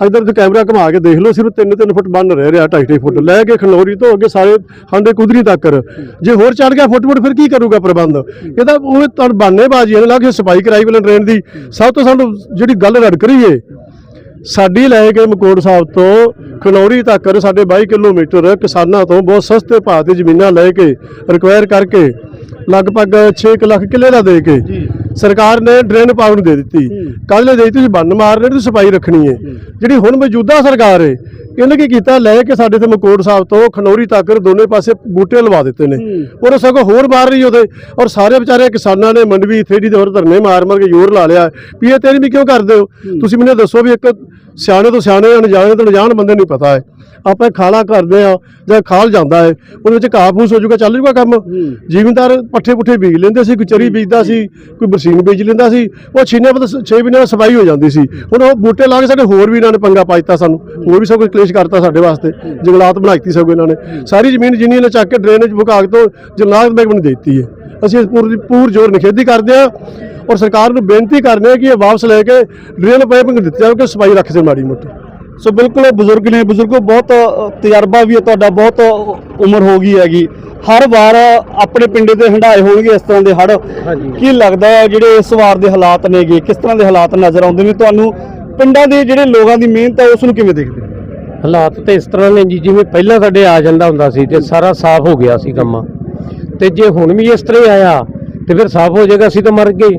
ਇਧਰ ਤੇ ਕੈਮਰਾ ਘੁਮਾ ਕੇ ਦੇਖ ਲਓ ਸਿਰਫ 3-3 ਫੁੱਟ ਬੰਨ ਰਹਿ ਰਿਹਾ 2.5 ਫੁੱਟ। ਲੈ ਕੇ ਖਨੌਰੀ ਤੋਂ ਅੱਗੇ ਸਾਰੇ ਹਾਂਡੇ ਕੁਦਰੀ ਤੱਕ। ਜੇ ਹੋਰ ਚੜ ਗਿਆ ਫੁੱਟ ਫੁੱਟ ਫਿਰ ਕੀ ਕਰੂਗਾ ਪ੍ਰਬੰਧ? ਇਹਦਾ ਉਹ ਤਾਂ ਬਾਨੇਬਾਜ਼ੀ ਹੈ ਨਾ ਕਿ ਸਫ਼ਾਈ ਕਰਾਈ ਵਾਲੇ ਟ੍ਰੇਨ ਦੀ। ਸਭ ਤੋਂ ਸਾਨੂੰ ਜਿਹੜੀ ਗੱਲ ਰੜ ਕਰੀਏ ਸਾਡੀ ਲੈ ਕੇ ਮਕੋੜ ਸਾਹਿਬ ਤੋਂ ਖਨੌਰੀ ਤੱਕ ਸਾਡੇ 22 ਕਿਲੋਮੀਟਰ ਕਿਸਾਨਾਂ ਤੋਂ ਬਹੁਤ ਸਸਤੇ ਭਾਅ ਤੇ ਜ਼ਮੀਨਾਂ ਲੈ ਕੇ ਰਿਕਵਾਇਰ ਕਰਕੇ ਲਗਭਗ 6 ਲੱਖ ਕਿੱਲੇ ਦਾ ਦੇ ਕੇ ਸਰਕਾਰ ਨੇ ਡਰੇਨ ਪਾਵਰ ਨੂੰ ਦੇ ਦਿੱਤੀ। ਕੱਲ ਨੇ ਦੇ ਦਿੱਤੀ ਤੁਸੀਂ ਬੰਨ ਮਾਰਨੇ ਤੇ ਸਫ਼ਾਈ ਰੱਖਣੀ ਹੈ। ਜਿਹੜੀ ਹੁਣ ਮੌਜੂਦਾ ਸਰਕਾਰ ਹੈ ਇਹਨੇ ਕੀ ਕੀਤਾ? ਲੈ ਕੇ ਸਾਡੇ ਤੇ ਮਕੋੜ ਸਾਹਿਬ ਤੋਂ ਖਨੌਰੀ ਤੱਕ ਦੋਨੇ ਪਾਸੇ ਬੂਟੇ ਲਵਾ ਦਿੱਤੇ ਨੇ। ਔਰ ਸਗੋਂ ਹੋਰ ਮਾਰ ਰਹੀ ਉਹਦੇ ਔਰ ਸਾਰੇ ਵਿਚਾਰੇ ਕਿਸਾਨਾਂ ਨੇ ਮੰਡਵੀ ਥੇੜੀ ਦੇ ਹੋਰ ਧਰਨੇ ਮਾਰ ਮਾਰ ਕੇ ਜ਼ੋਰ ਲਾ ਲਿਆ। ਵੀ ਇਹ ਤੇਰੀ ਵੀ ਕਿਉਂ ਕਰਦੇ ਹੋ? ਤੁਸੀਂ ਮੈਨੂੰ ਦੱਸੋ ਵੀ ਇੱਕ ਸਿਆਣੇ ਤੋਂ ਸਿਆਣੇ ਅਣਜਾਣੇ ਤੋਂ ਅਣਜਾਣ ਬੰਦੇ ਨੂੰ ਪਤਾ ਹੈ ਆਪਾਂ ਖਾਲਾ ਕਰਦੇ ਆ ਜਾਂ ਖਾਲ ਜਾਂਦਾ ਹੈ ਉਹਦੇ ਵਿੱਚ ਘਾਹ ਫੂਸ ਹੋ ਜਾਊਗਾ ਚੱਲ ਜਾਊਗਾ ਕੰਮ। ਜ਼ਿਮੀਂਦਾਰ ਪੱਠੇ ਪੁੱਠੇ ਬੀਜ ਲੈਂਦੇ ਸੀ ਕੋਈ ਚਰੀ ਬੀਜਦਾ ਸੀ ਕੋਈ ਬਰਸੀਨ ਬੀਜ ਲੈਂਦਾ ਸੀ ਉਹ ਛੀਨੇ ਬਦ 6 ਮਹੀਨਿਆਂ ਦੀ ਸਫ਼ਾਈ ਹੋ ਜਾਂਦੀ ਸੀ। ਹੁਣ ਉਹ ਬੂਟੇ ਲਾ ਕੇ ਸਾਡੇ ਹੋਰ ਵੀ ਇਹਨਾਂ ਨੇ ਪੰਗਾ ਪਾਇਤਾ ਸਾਨੂੰ। ਹੋਰ ਵੀ ਸਭ ਕੁਝ ਕਲੇਸ਼ ਕਰਤਾ ਸਾਡੇ ਵਾਸਤੇ। ਜੰਗਲਾਤ ਬਣਾਈਤੀ ਸਗੋਂ ਇਹਨਾਂ ਨੇ। ਸਾਰੀ ਜ਼ਮੀਨ ਜਿੰਨੀ ਇਹਨੇ ਚੱਕ ਕੇ ਡਰੇਨੇਜ ਵਿਭਾਗ ਤੋਂ ਜੰਗਲਾਤ ਮਹਿਕਮੇ ਨੂੰ ਦੇ ਦਿੱਤੀ ਹੈ। ਅਸੀਂ ਇਸ ਪੂਰੀ ਪੂਰ ਜ਼ੋਰ ਨਿਖੇਧੀ ਕਰਦੇ ਹਾਂ ਔਰ ਸਰਕਾਰ ਨੂੰ ਬੇਨਤੀ ਕਰਨੇ ਆ ਕਿ ਇਹ ਵਾਪਸ ਲੈ ਕੇ ਡਰੇਨ ਪਾਈਪਿੰਗ ਦਿੱਤੀ ਜਾਵੇ ਕਿ ਸਫ਼ਾਈ ਰੱਖ ਸੇ ਮਾੜੀ ਮੋਟੀ। ਸੋ ਬਿਲਕੁਲ ਇਹ ਬਜ਼ੁਰਗ ਨੇ ਬਜ਼ੁਰਗੋ ਬਹੁਤ ਤਜਰਬਾ ਵੀ ਹੈ ਤੁਹਾਡਾ ਬਹੁਤ ਉਮਰ ਹੋ ਗਈ ਹੈਗੀ। ਹਰ ਵਾਰ ਆਪਣੇ ਪਿੰਡੇ ਤੇ ਹੰਡਾਏ ਹੋਣਗੇ ਇਸ ਤਰ੍ਹਾਂ ਦੇ ਹੜ ਕੀ ਲੱਗਦਾ ਹੈ ਜਿਹੜੇ ਇਸ ਵਾਰ ਦੇ ਹਾਲਾਤ ਨੇਗੇ? ਕਿਸ ਤਰ੍ਹਾਂ ਦੇ ਹਾਲਾਤ ਨਜ਼ਰ ਆਉਂਦੇ ਨੇ? ਤੁਹਾਨੂੰ ਪਿੰਡਾਂ ਦੇ ਜਿਹੜੇ ਲੋਕਾਂ ਦੀ ਮਿਹਨਤ ਹੈ, ਉਸ ਨੂੰ ਕਿਵੇਂ ਦੇਖਦੇ? ਹੋ ਹਾਲਾਤ ਤੇ ਇਸ ਤਰ੍ਹਾਂ ਨੇ ਜੀ, ਜਿਵੇਂ ਪਹਿਲਾਂ ਸਾਡੇ ਆ ਜਾਂਦਾ ਹੁੰਦਾ ਸੀ ਤੇ ਸਾਰਾ ਸਾਫ਼ ਹੋ ਗਿਆ ਸੀ ਕੰਮ। ਤੇ ਜੇ ਹੁਣ ਵੀ ਇਸ ਤਰ੍ਹਾਂ ਹੀ ਆਇਆ, ਤੇ ਫਿਰ ਸਾਫ਼ ਹੋ ਜਾਏਗਾ, ਅਸੀਂ ਤਾਂ ਮਰ ਗਏ।